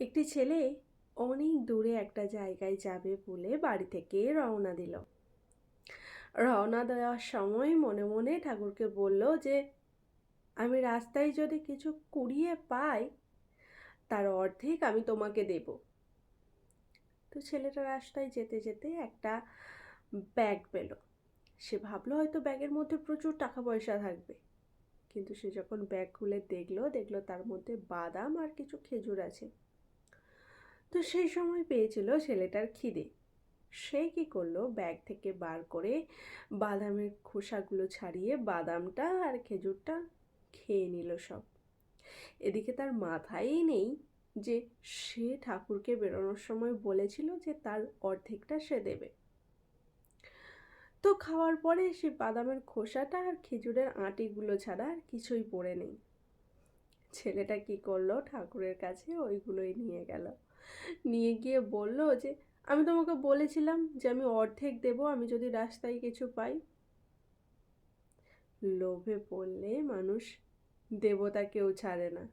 একটি ছেলে অনেক দূরে একটা জায়গায় যাবে বলে বাড়ি থেকে রওনা দিল। রওনা দেওয়ার সময় মনে মনে ঠাকুরকে বলল যে, আমি রাস্তায় যদি কিছু কুড়িয়ে পাই, তার অর্ধেক আমি তোমাকে দেব। তো ছেলেটা রাস্তায় যেতে যেতে একটা ব্যাগ পেল। সে ভাবলো হয়তো ব্যাগের মধ্যে প্রচুর টাকা পয়সা থাকবে। কিন্তু সে যখন ব্যাগ খুলে দেখল দেখল তার মধ্যে বাদাম আর কিছু খেজুর আছে। তো সেই সময় পেয়েছিল ছেলেটার খিদে। সে কি করল? ব্যাগ থেকে বার করে বাদামের খোসাগুলো ছাড়িয়ে বাদামটা আর খেজুরটা খেয়ে নিল সব। এদিকে তার মাথায় নেই যে সে ঠাকুরকে বেরোনোর সময় বলেছিল যে তার অর্ধেকটা সে দেবে। তো খাওয়ার পরে সে বাদামের খোসাটা আর খেজুরের আঁটিগুলো ছাড়া আর কিছুই পড়ে নেই। ছেলেটা কি করল? ঠাকুরের কাছে ওইগুলোই নিয়ে গেল। নিয়ে গিয়ে বলল যে, আমি তোমাকে বলেছিলাম যে আমি অর্ধেক দেব, আমি যদি রাস্তায় কিছু পাই। লোভে পড়লে মানুষ দেবতা কেউ ছাড়ে না।